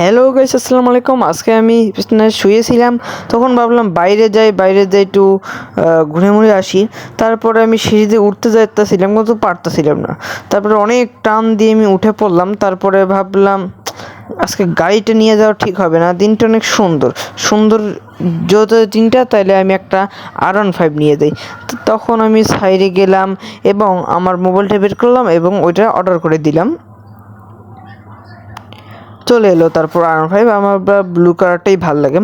Hello guys আসসালামু আলাইকুম। আজকে আমি শুয়েছিলাম, তখন ভাবলাম বাইরে যাই বাইরে যাই একটু ঘুরে মুড়ে আসি। তারপরে আমি সিঁড়িতে উঠতে যাইতেছিলাম কিন্তু পারতেছিলাম না। তারপরে অনেক টান দিয়ে আমি উঠে পড়লাম, তারপরে ভাবলাম, আজকে গাড়িটা নিয়ে যাওয়া ঠিক হবে না। দিনটা অনেক সুন্দর। সুন্দর যত দিনটা, তাইলে আমি একটা আর ওয়ান ফাইভ নিয়ে যাই। তখন আমি সাইডে গেলাম এবং আমার মোবাইলটা বের করলাম এবং ওইটা অর্ডার করে দিলাম। চলে এলো, তারপর আর ফাইভ আমার ব্লু কালারটাই ভালো লাগে।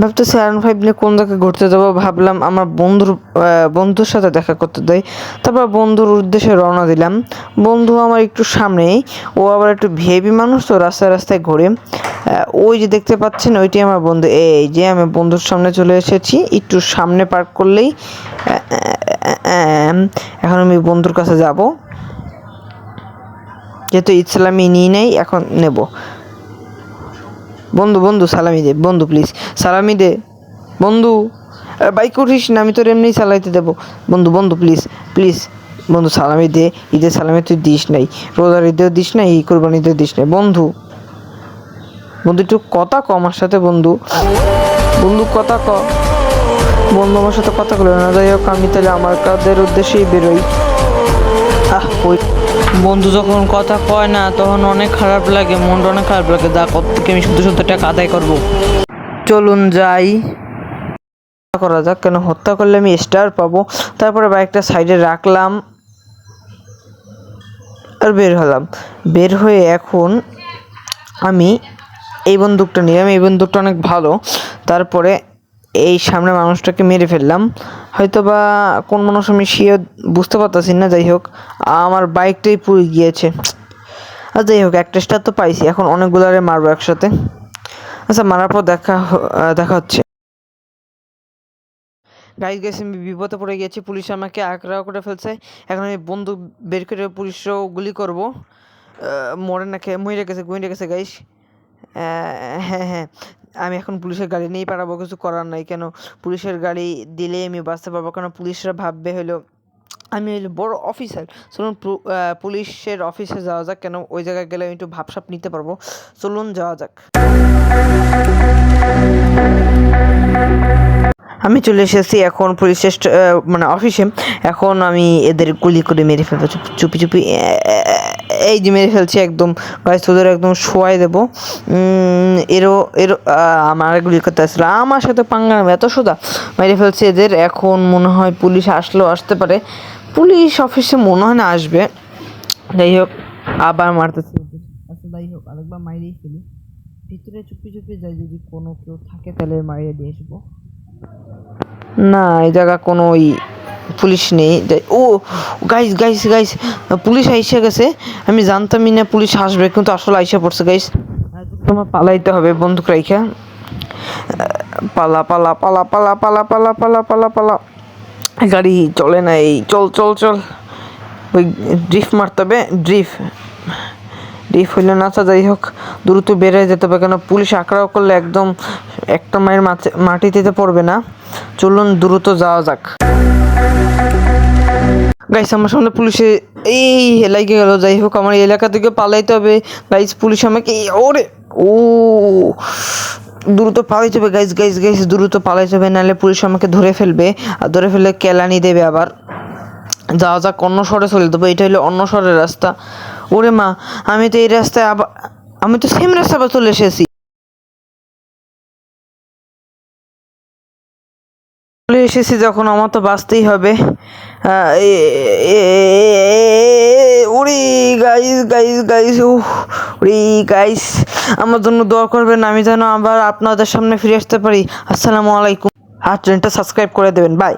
ভাবতেছি আর ফাইভ নিয়ে কোন জায়গায় ঘুরতে যাব, ভাবলাম আমার বন্ধুর বন্ধুর সাথে দেখা করতে দেয় তারপর বন্ধুর উদ্দেশ্যে রওনা দিলাম। বন্ধু আমার একটু সামনেই, ও আবার একটু ভিআইপি মানুষ, তো রাস্তায় রাস্তায় ঘোরে। ওই যে দেখতে পাচ্ছেন, ওইটি আমার বন্ধু। এই যে আমি বন্ধুর সামনে চলে এসেছি, একটু সামনে পার্ক করলেই এখন আমি বন্ধুর কাছে যাব। যেহেতু ইসলামী নিয়ে নেই, এখন নেব। বন্ধু বন্ধু, সালামি দে। বন্ধু প্লিজ সালামি দে। বন্ধু বাইক উঠিস না, আমি তোর এমনিই চালাইতে দেবো। বন্ধু বন্ধু প্লিজ প্লিজ বন্ধু, সালামি দে। ঈদের সালামি তুই দিস নাই। রোজার ঈদেও দিস নাই এই কোরবানিতেও দিস নাই। বন্ধু বন্ধু, একটু কথা ক আমার সাথে, বন্ধু। বন্ধু, কথা ক। বন্ধু, আমার সাথে কথা বলে না। যাই হোক, আমি তাহলে আমার কাদের উদ্দেশ্যেই বেরোই। আহ, ওই বন্ধু যখন কথা কয় না, তখন অনেক খারাপ লাগে, মনটা অনেক খারাপ লাগে। যা কত থেকে আমি শুধু শুধু টাকা আদায় করব। চলুন যাই। করা যাক, কেন হত্যা করলে আমি স্টার পাবো। তারপরে বাইকটা সাইডে রাখলাম। আর বের হলাম। বের হয়ে এখন আমি এই বন্দুকটা নিলাম। এই বন্দুকটা অনেক ভালো। তারপরে এই সামনে মানুষটাকে মেরে ফেললাম। হয়তো বা কোন মানুষ আমি শিও বুঝতে পারতাছি না, যাই হোক। আমার বাইকটাই পুড়ে গিয়েছে। আর যাই হোক, একটা স্টার তো পাইছি, এখন অনেকগুলারে মারবো একসাথে। আচ্ছা মারার পর দেখা দেখা হচ্ছে। গাইজ গাইস আমি বিপদে পড়ে গেছি, পুলিশ আমাকে আঁকড়াও করে ফেলছে। এখন আমি বন্দুক বের করে পুলিশও গুলি করব। মরে না খেয়ে মরে গেছে গুঁড়ে গেছে গাইস হ্যাঁ হ্যাঁ। আমি এখন পুলিশের গাড়ি নিয়েই পারাবো কিছু করার নাই। কেন? পুলিশের গাড়ি দিলেই আমি বাঁচতে পারব। কেন? পুলিশরা ভাববে হলো, আমি হলো বড় অফিসার। চলুন পুলিশের অফিসে যাওয়া যাক। কেন? ওই জায়গায় গেলে আমি একটু ভাবসাপ নিতে পারব। চলুন যাওয়া যাক। আমি চলে এসেছি এখন পুলিশ মানে অফিসে। এখন আমি এদের গুলি করে মেরে ফেলব। চুপি চুপি এই যে মেরে ফেলছি একদম। গাছ তোদের একদম শোয়াই দেবো। এরও এরও আমার গুলি করতে আমার সাথে পাঙ্গা এত সোজা। মেরে ফেলছে এদের। এখন মনে হয় পুলিশ আসলেও আসতে পারে। পুলিশ অফিসে মনে হয় না আসবে। যাই হোক, আবার মারতেছে। আচ্ছা যাই হোক, আরেকবার মাইরেই ফেলি। ভিতরে চুপি চুপি যাই, যদি কোনো কেউ থাকে তাহলে মারিয়ে দিয়ে আসব। না, এই জায়গা কোনো ওই পুলিশ নেই। ও গাইস গাইস গাইস পুলিশ আইসে গেছে। আমি জানতামই না পুলিশ আসবে, কিন্তু আসলে আইসা পড়ছে গাইস তোমার পালাইতে হবে, বন্দুক রাইখা। পালা পালা পালা পালা পালা পালা পালা পালা পালা। গাড়ি চলে না এই চল চল চল। ওই ড্রিফ মারতে হবে ড্রিফ ড্রিফ হইলে না যাই হোক, দ্রুত বেড়ে যেতে হবে, কেন পুলিশ আঁকড়াও করলে একদম একটা মায়ের মাটিতে পড়বে না। চলুন দ্রুত যাওয়া যাক। গাইস আমার সামনে পুলিশে এই হেলাইকে গেল। যাই হোক, আমার এলাকা থেকে পালাইতে হবে। গাইস পুলিশ আমাকে ওরে! ও! দ্রুত পালাইতে হবে। গাইস গাইস গাইস দ্রুত পালাইতে হবে, নাহলে পুলিশ আমাকে ধরে ফেলবে। আর ধরে ফেলে কেলানি দেবে আবার। যা যাক অন্য শহরে চলে দেবো এটা হলো অন্য শহরের রাস্তা। ওরে মা, আমি তো এই রাস্তায় আবার আমি তো সেম রাস্তা আবার চলে এসেছি। চলে এসেছি যখন, আমার তো বাঁচতেই হবে। ওরে গাইস গাইস গাইস উড়ি গাইস আমার জন্য দোয়া করবেন, আমি যেন আবার আপনাদের সামনে ফিরে আসতে পারি। আসসালামু আলাইকুম। আর চ্যানেলটা সাবস্ক্রাইব করে দেবেন। বাই